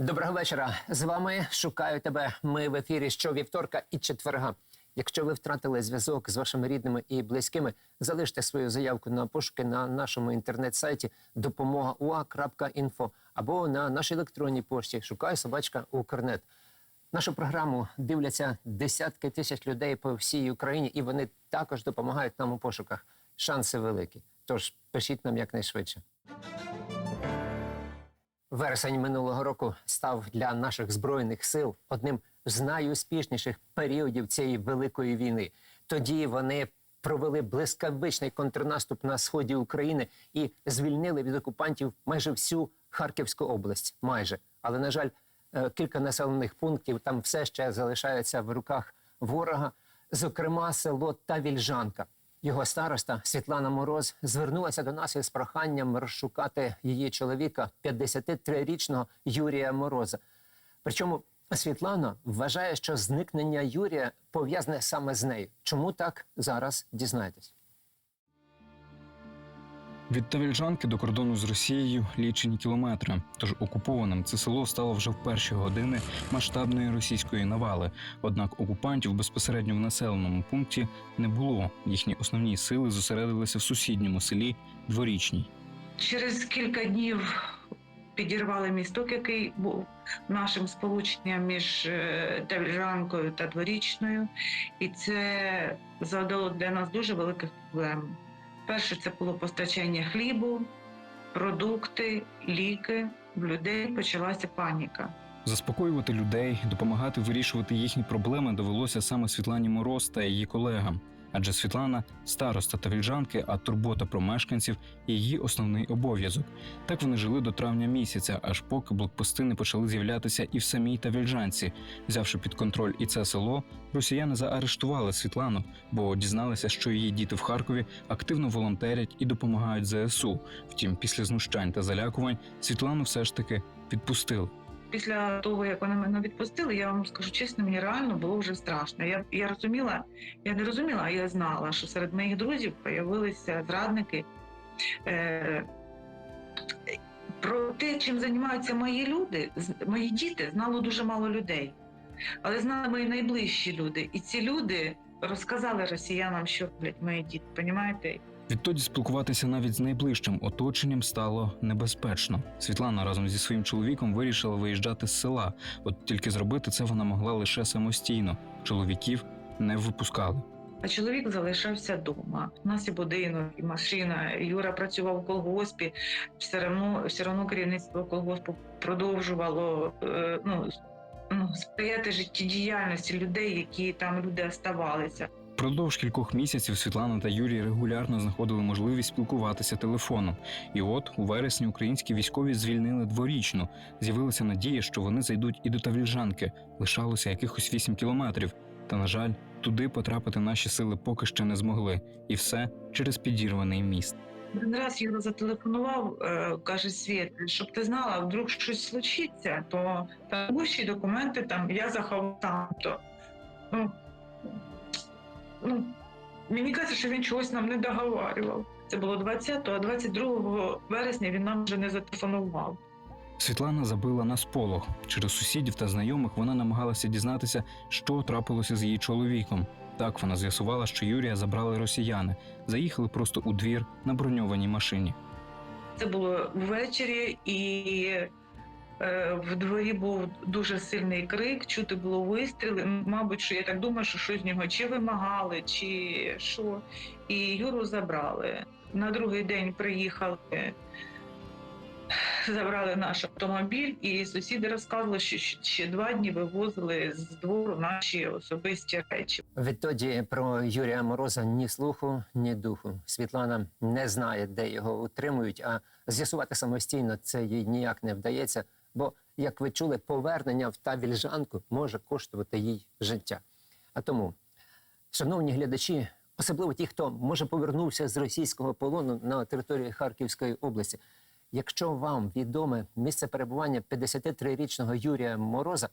Доброго вечора. З вами шукаю тебе. Ми в ефірі щовівторка і четверга. Якщо ви втратили зв'язок з вашими рідними і близькими, залиште свою заявку на пошуки на нашому інтернет-сайті допомога.ua.info або на нашій електронній пошті Шукаю собачка Укрнет. Нашу програму дивляться десятки тисяч людей по всій Україні, і вони також допомагають нам у пошуках. Шанси великі. Тож пишіть нам якнайшвидше. Вересень минулого року став для наших збройних сил одним з найуспішніших періодів цієї великої війни. Тоді вони провели блискавичний контрнаступ на сході України і звільнили від окупантів майже всю Харківську область. Майже, але на жаль, е, кілька населених пунктів там все ще залишаються в руках ворога, зокрема село Тавільжанка. Його староста Світлана Мороз звернулася до нас із проханням розшукати її чоловіка, 53-річного Юрія Мороза. Причому Світлана вважає, що зникнення Юрія пов'язане саме з нею. Чому так зараз дізнаєтесь? Від Тавільжанки до кордону з Росією лічені кілометри. Тож окупованим це село стало вже в перші години масштабної російської навали. Однак окупантів безпосередньо в населеному пункті не було. Їхні основні сили зосередилися в сусідньому селі Дворічній. Через кілька днів підірвали місток, який був нашим сполученням між е, Тавріжанкою та Дворічною, і це завдало для нас дуже великих проблем. Перше, це було постачання хлібу, продукти, ліки. В людей почалася паніка. Заспокоювати людей, допомагати вирішувати їхні проблеми довелося саме Світлані Мороз та її колегам. Адже Світлана староста Тавільжанки, а турбота про мешканців її основний обов'язок. Так вони жили до травня місяця, аж поки блокпости не почали з'являтися і в самій Тавільжанці. Взявши під контроль і це село, росіяни заарештували Світлану, бо дізналися, що її діти в Харкові активно волонтерять і допомагають ЗСУ. Втім, після знущань та залякувань Світлану все ж таки відпустили. Після того, як вони мене відпустили, я вам скажу чесно, мені реально було вже страшно. Я, я розуміла, я не розуміла, а я знала, що серед моїх друзів з'явилися зрадники. Е, про те, чим займаються мої люди, мої діти, знало дуже мало людей. Але знали мої найближчі люди. І ці люди розказали росіянам, що роблять мої діти. Понімаєте? Відтоді спілкуватися навіть з найближчим оточенням стало небезпечно. Світлана разом зі своїм чоловіком вирішила виїжджати з села. От тільки зробити це вона могла лише самостійно. Чоловіків не випускали. А чоловік залишався вдома. У нас і будинок, і машина. Юра працював у колгоспі. Все одно, все одно керівництво колгоспу продовжувало е, ну, ну, сприяти життєдіяльності людей, які там люди оставалися. Продовж кількох місяців Світлана та Юрій регулярно знаходили можливість спілкуватися телефоном. І от у вересні українські військові звільнили дворічну. З'явилася надія, що вони зайдуть і до Тавліжанки. Лишалося якихось вісім кілометрів. Та на жаль, туди потрапити наші сили поки що не змогли, і все через підірваний міст. Один раз Юра зателефонував, е, каже Світ, щоб ти знала, вдруг щось случиться, то там будь документи там я заховав там. То ну, ну, мені кажеться, що він чогось нам не договарював. Це було 20-го, а 22 вересня він нам вже не зателефонував. Світлана забила на сполох. Через сусідів та знайомих вона намагалася дізнатися, що трапилося з її чоловіком. Так вона з'ясувала, що Юрія забрали росіяни, заїхали просто у двір на броньованій машині. Це було ввечері, і в дворі був дуже сильний крик, чути було вистріли. Мабуть, що я так думаю, що щось з нього чи вимагали, чи що. І Юру забрали. На другий день приїхали, забрали наш автомобіль, і сусіди розказували, що ще- ще два дні вивозили з двору наші особисті речі. Відтоді про Юрія Мороза ні слуху, ні духу. Світлана не знає, де його утримують, а з'ясувати самостійно це їй ніяк не вдається. Бо, як ви чули, повернення в та вільжанку може коштувати їй життя. А тому, шановні глядачі, особливо ті, хто може повернувся з російського полону на території Харківської області. Якщо вам відоме місце перебування 53-річного Юрія Мороза,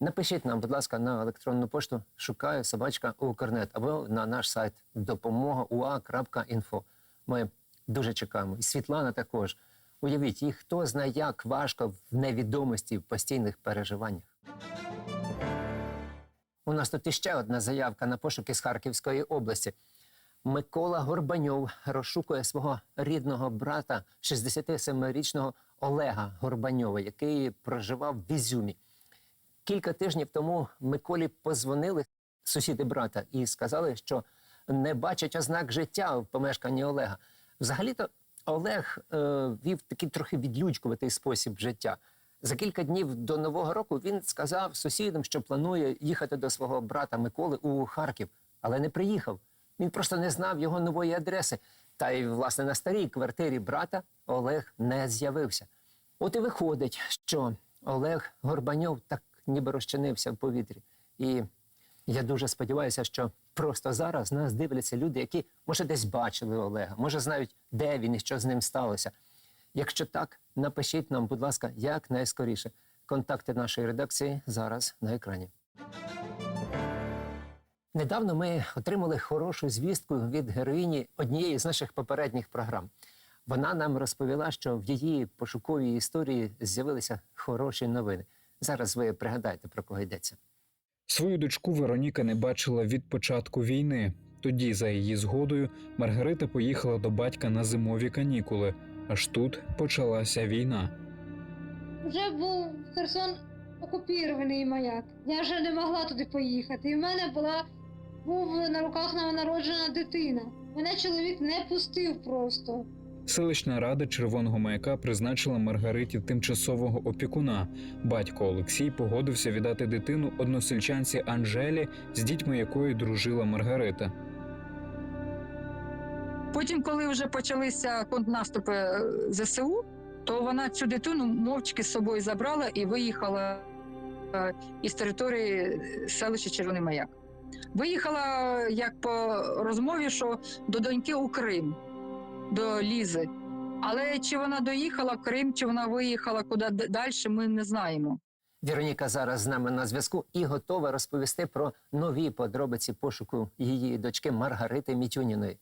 Напишіть нам, будь ласка, на електронну пошту шукаю собачка Укрнет або на наш сайт допомога.ua.info. Ми дуже чекаємо. І Світлана також. Уявіть, їх хто знає, як важко в невідомості, в постійних переживаннях. У нас тут іще одна заявка на пошуки з Харківської області. Микола Горбаньов розшукує свого рідного брата, 67-річного Олега Горбаньова, який проживав в Ізюмі. Кілька тижнів тому Миколі позвонили сусіди брата і сказали, що не бачать ознак життя в помешканні Олега. Взагалі-то Олег е, вів такий трохи відлючкуватий спосіб життя. За кілька днів до Нового року він сказав сусідам, що планує їхати до свого брата Миколи у Харків, але не приїхав. Він просто не знав його нової адреси. Та й, власне, на старій квартирі брата Олег не з'явився. От і виходить, що Олег Горбаньов так ніби розчинився в повітрі. І я дуже сподіваюся, що просто зараз нас дивляться люди, які, може, десь бачили Олега, може, знають, де він і що з ним сталося. Якщо так, напишіть нам, будь ласка, якнайскоріше. Контакти нашої редакції зараз на екрані. Недавно ми отримали хорошу звістку від героїні однієї з наших попередніх програм. Вона нам розповіла, що в її пошуковій історії з'явилися хороші новини. Зараз ви пригадаєте, про кого йдеться. Свою дочку Вероніка не бачила від початку війни. Тоді, за її згодою, Маргарита поїхала до батька на зимові канікули. Аж тут почалася війна. Вже був Херсон окупірований маяк. Я вже не могла туди поїхати. І в мене була був на руках новонароджена дитина. Мене чоловік не пустив просто. Селищна рада Червоного маяка призначила Маргариті тимчасового опікуна. Батько Олексій погодився віддати дитину односельчанці Анжелі, з дітьми якої дружила Маргарита. Потім, коли вже почалися контрнаступи е, ЗСУ, то вона цю дитину мовчки з собою забрала і виїхала е, із території селища Червоний Маяк. Виїхала як по розмові, що до доньки у Крим, до Лізи. Але чи вона доїхала в Крим, чи вона виїхала куди далі, ми не знаємо. Вероніка зараз з нами на зв'язку і готова розповісти про нові подробиці пошуку її дочки Маргарити Мітюніної.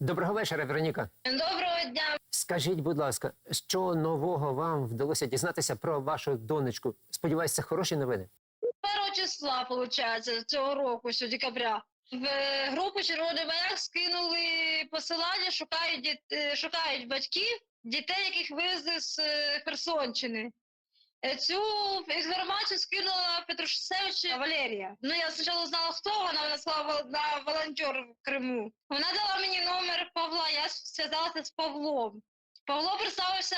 Доброго вечора, Вероніка. Доброго дня. Скажіть, будь ласка, що нового вам вдалося дізнатися про вашу донечку? Сподіваюся, хороші новини. 1 числа, виходить, цього року, що декабря. В групу Червоний маяк скинули посилання, шукають, діт- е, шукають батьків дітей, яких вивезли з е, Херсонщини. Е, Цю інформацію скинула Петрушевич Валерія. Ну я спочатку знала, хто вона, вона сказала на волонтер в Криму. Вона дала мені номер Павла, я зв'язалася з Павлом. Павло представився,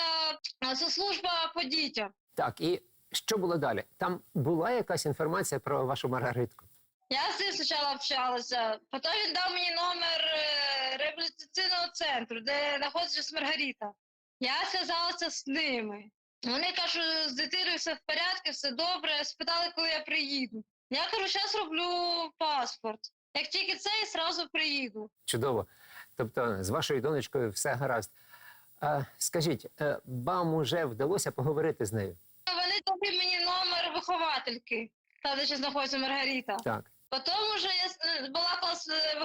служба по дітям. Так, і що було далі? Там була якась інформація про вашу Маргаритку? Я з ним спочатку общалася, потім він дав мені номер е, реабілітаційного центру, де знаходиться Маргарита. Я зв'язалася з ними. Вони кажуть, з дитиною все в порядку, все добре. Спитали, коли я приїду. Я кажу, зараз роблю паспорт. Як тільки це, я одразу приїду. Чудово. Тобто, з вашою донечкою все гаразд. А, скажіть, е, вам уже вдалося поговорити з нею? Вони дали мені номер виховательки, там, де ще знаходиться Маргарита. Так. Потім уже я с- е, балакала з е,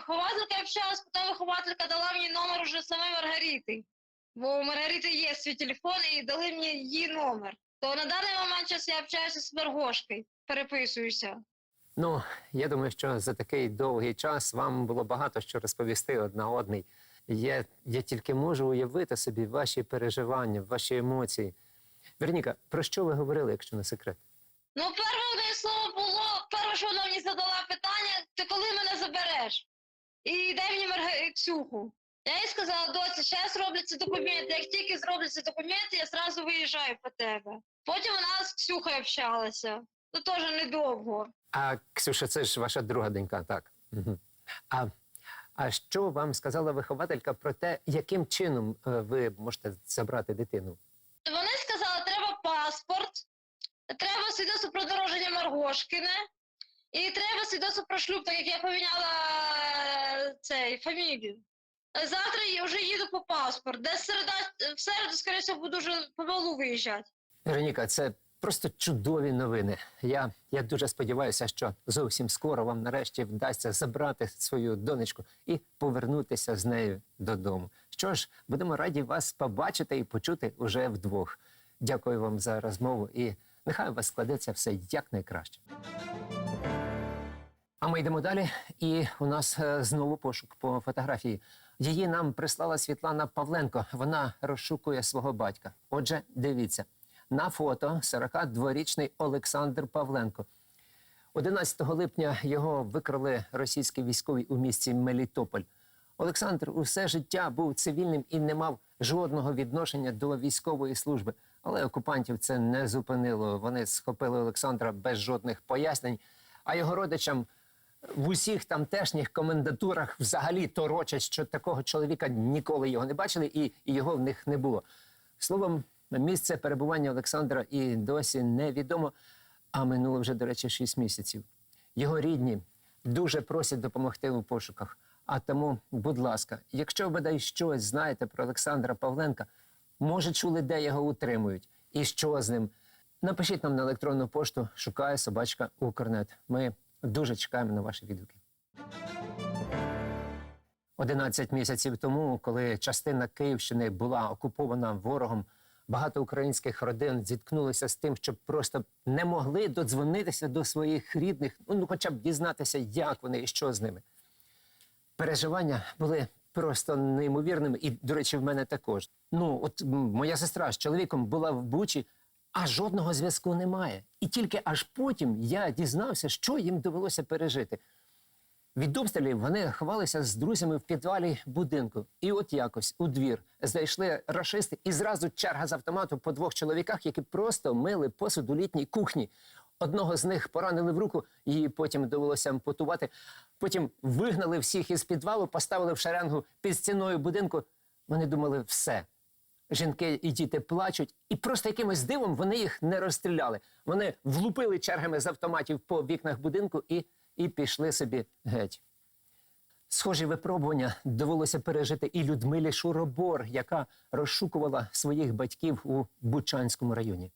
общалась, потім вихователька дала мені номер уже самої Маргарити. Бо у Маргарити є свій телефон і дали мені її номер. То на даний момент зараз я общаюся з Маргошкою, переписуюся. Ну, я думаю, що за такий довгий час вам було багато що розповісти одна одній. Я, я тільки можу уявити собі ваші переживання, ваші емоції. Верніка, про що ви говорили, якщо не секрет? Ну, перше слово було, що вона мені задала питання, ти коли мене забереш? І дай мені Марга... Ксюху. Я їй сказала, доця, зараз робляться документи. Як тільки зробляться документи, я одразу виїжджаю по тебе. Потім вона з Ксюхою общалася. Ну, теж недовго. А Ксюша, це ж ваша друга донька, так. Угу. А, а що вам сказала вихователька про те, яким чином е, ви можете забрати дитину? Вони сказали, треба паспорт, треба свідоцтво про дороження Маргошкине, і треба свідоцтво про шлюб, так як я поміняла е, цей фамілію. Е, Завтра я вже їду по паспорт. Десь середа, в середу, скоріше, буду вже помалу виїжджати. Вероніка, це Просто чудові новини. Я, я дуже сподіваюся, що зовсім скоро вам нарешті вдасться забрати свою донечку і повернутися з нею додому. Що ж, будемо раді вас побачити і почути уже вдвох. Дякую вам за розмову і нехай у вас складеться все якнайкраще. А ми йдемо далі, і у нас е, знову пошук по фотографії. Її нам прислала Світлана Павленко. Вона розшукує свого батька. Отже, дивіться на фото 42-річний Олександр Павленко. 11 липня його викрали російські військові у місті Мелітополь. Олександр усе життя був цивільним і не мав жодного відношення до військової служби. Але окупантів це не зупинило. Вони схопили Олександра без жодних пояснень, а його родичам в усіх тамтешніх комендатурах взагалі торочать, що такого чоловіка ніколи його не бачили, і, його в них не було. Словом, місце перебування Олександра і досі невідомо, а минуло вже, до речі, 6 місяців. Його рідні дуже просять допомогти у пошуках. А тому, будь ласка, якщо бодай щось знаєте про Олександра Павленка, може чули, де його утримують і що з ним. Напишіть нам на електронну пошту шукає собачка Укрнет. Ми дуже чекаємо на ваші відгуки. 11 місяців тому, коли частина Київщини була окупована ворогом, багато українських родин зіткнулися з тим, що просто не могли додзвонитися до своїх рідних, ну, ну хоча б дізнатися, як вони і що з ними. Переживання були просто неймовірними, і, до речі, в мене також. Ну, от моя сестра з чоловіком була в Бучі, а жодного зв'язку немає. І тільки аж потім я дізнався, що їм довелося пережити. Від обстрілів вони ховалися з друзями в підвалі будинку. І от якось у двір зайшли рашисти, і зразу черга з автомату по двох чоловіках, які просто мили посуд у літній кухні. Одного з них поранили в руку, її потім довелося ампутувати. Потім вигнали всіх із підвалу, поставили в шеренгу під стіною будинку. Вони думали, все. Жінки і діти плачуть, і просто якимось дивом вони їх не розстріляли. Вони влупили чергами з автоматів по вікнах будинку і, і пішли собі геть. Схожі випробування довелося пережити і Людмилі Шуробор, яка розшукувала своїх батьків у Бучанському районі.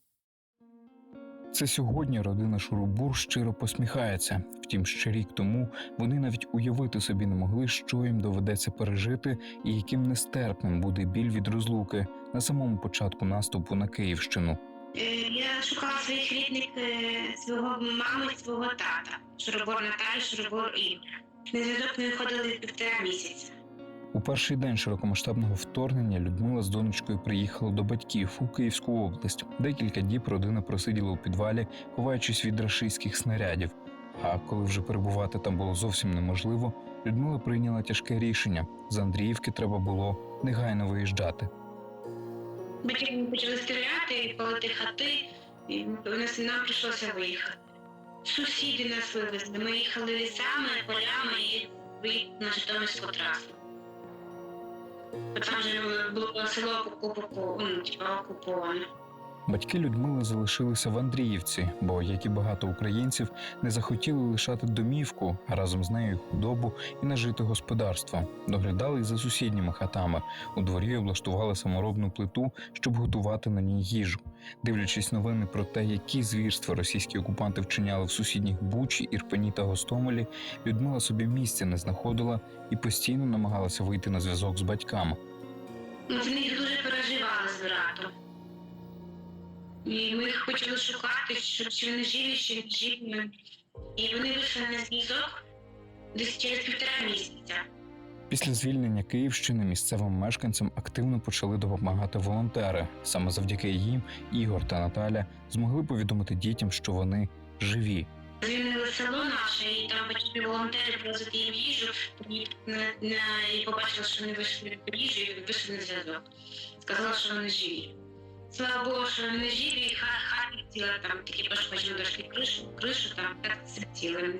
Це сьогодні родина Шурубур щиро посміхається. Втім, ще рік тому вони навіть уявити собі не могли, що їм доведеться пережити, і яким нестерпним буде біль від розлуки на самому початку наступу на Київщину. Е, Я шукала своїх рідних е, свого мами, свого тата. Шуробор Наталі, Шуробор Ігор. На зв'язок не виходили півтора місяця. У перший день широкомасштабного вторгнення Людмила з донечкою приїхала до батьків у Київську область. Декілька діб родина просиділа у підвалі, ховаючись від рашистських снарядів. А коли вже перебувати там було зовсім неможливо, Людмила прийняла тяжке рішення: з Андріївки треба було негайно виїжджати. Батьки почали стріляти, палити хати, і нас нам прийшлося виїхати. Сусіди нас вивезли. Ми їхали лісами, полями і виїхали на Житомирську трасу. Бо Там вже було село окуповане, ну, типа окуповане. Батьки Людмили залишилися в Андріївці, бо, як і багато українців, не захотіли лишати домівку, а разом з нею худобу і нажити господарство. Доглядали й за сусідніми хатами. У дворі облаштували саморобну плиту, щоб готувати на ній їжу. Дивлячись новини про те, які звірства російські окупанти вчиняли в сусідніх Бучі, Ірпені та Гостомелі, Людмила собі місця не знаходила і постійно намагалася вийти на зв'язок з батьками. Ну, Вони їх дуже переживали з братом. І ми їх почали шукати, що чи вони живі, чи не живі. І вони вийшли на зв'язок десь через півтора місяця. Після звільнення Київщини місцевим мешканцям активно почали допомагати волонтери. Саме завдяки їм Ігор та Наталя змогли повідомити дітям, що вони живі. Звільнили село наше, і там почали волонтери привозити їм їжу, і, і побачили, що вони вийшли їжу і вийшли на зв'язок. Сказали, що вони живі. Слава Богу, що вони живі, і хат хати ціла там такі пошкоджені дошки кришу, кришу там так все ціле.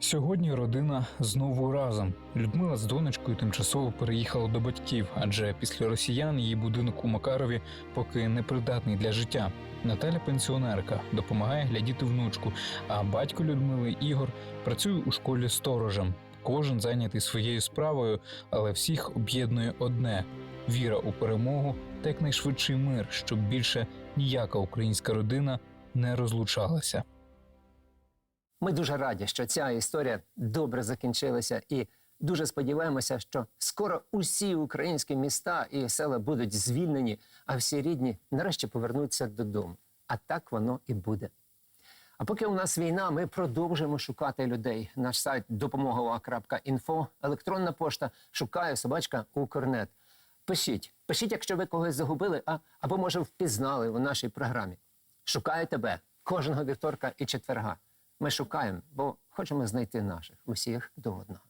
Сьогодні родина знову разом. Людмила з донечкою тимчасово переїхала до батьків, адже після росіян її будинок у Макарові поки непридатний для життя. Наталя пенсіонерка допомагає глядіти внучку, а батько Людмили Ігор працює у школі сторожем. Кожен зайнятий своєю справою, але всіх об'єднує одне віра у перемогу та якнайшвидший мир, щоб більше ніяка українська родина не розлучалися. Ми дуже раді, що ця історія добре закінчилася, і дуже сподіваємося, що скоро усі українські міста і села будуть звільнені, а всі рідні нарешті повернуться додому. А так воно і буде. А поки у нас війна, ми продовжуємо шукати людей. Наш сайт допомога.інфо, електронна пошта шукає собачка Укрнет. Пишіть, Пишіть, якщо ви когось загубили, а, або, може, впізнали у нашій програмі. Шукаю тебе кожного вівторка і четверга. Ми шукаємо, бо хочемо знайти наших усіх до одного.